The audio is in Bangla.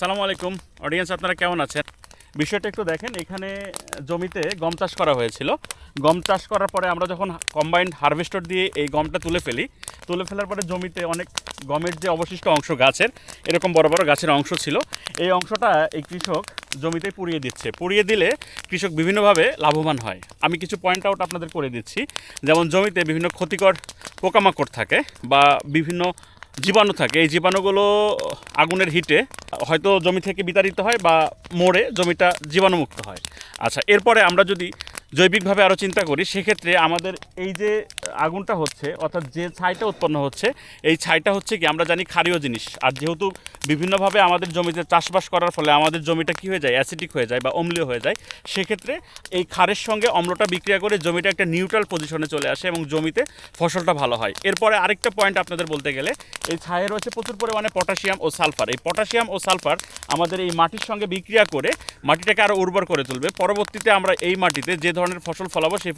সালামু আলাইকুম। অডিয়েন্স আপনারা কেমন আছেন? বিষয়টা একটু দেখেন, এখানে জমিতে গম চাষ করা হয়েছিল। গম চাষ করার পরে আমরা যখন কম্বাইন্ড হারভেস্টর দিয়ে এই গমটা তুলে ফেলি, তুলে ফেলার পরে জমিতে অনেক গমের যে অবশিষ্ট অংশ গাছের, এরকম বড় বড় গাছের অংশ ছিল। এই অংশটা এই কৃষক জমিতে পুড়িয়ে দিচ্ছে। পুড়িয়ে দিলে কৃষক বিভিন্নভাবে লাভবান হয়। আমি কিছু পয়েন্ট আউট আপনাদের করে দিচ্ছি। যেমন জমিতে বিভিন্ন ক্ষতিকর পোকামাকড় থাকে বা বিভিন্ন জীবাণু থাকে। এই জীবাণুগুলো আগুনের হিটে হয়তো জমি থেকে বিতাড়িত হয় বা মরে জমিটা জীবাণুমুক্ত হয়। আচ্ছা এরপরে আমরা যদি জৈবিকভাবে আরও চিন্তা করি, সেক্ষেত্রে আমাদের এই যে আগুনটা হচ্ছে, অর্থাৎ যে ছাইটা উৎপন্ন হচ্ছে, এই ছাইটা হচ্ছে কি, আমরা জানি ক্ষারীয় জিনিস। আর যেহেতু বিভিন্নভাবে আমাদের জমিতে চাষবাস করার ফলে আমাদের জমিটা কী হয়ে যায় অ্যাসিডিক হয়ে যায় বা অম্লীয় হয়ে যায়, সেক্ষেত্রে এই ক্ষারের সঙ্গে অম্লটা বিক্রিয়া করে জমিটা একটা নিউট্রাল পজিশনে চলে আসে এবং জমিতে ফসলটা ভালো হয়। এরপরে আরেকটা পয়েন্ট আপনাদের বলতে গেলে, এই ছায়ে রয়েছে প্রচুর পরিমাণে পটাশিয়াম ও সালফার এই পটাশিয়াম ও সালফার আমাদের এই মাটির সঙ্গে বিক্রিয়া করে মাটিটাকে আরও উর্বর করে তুলবে। পরবর্তীতে আমরা এই মাটিতে যে ধরনের ফসল ফলাবো, সেই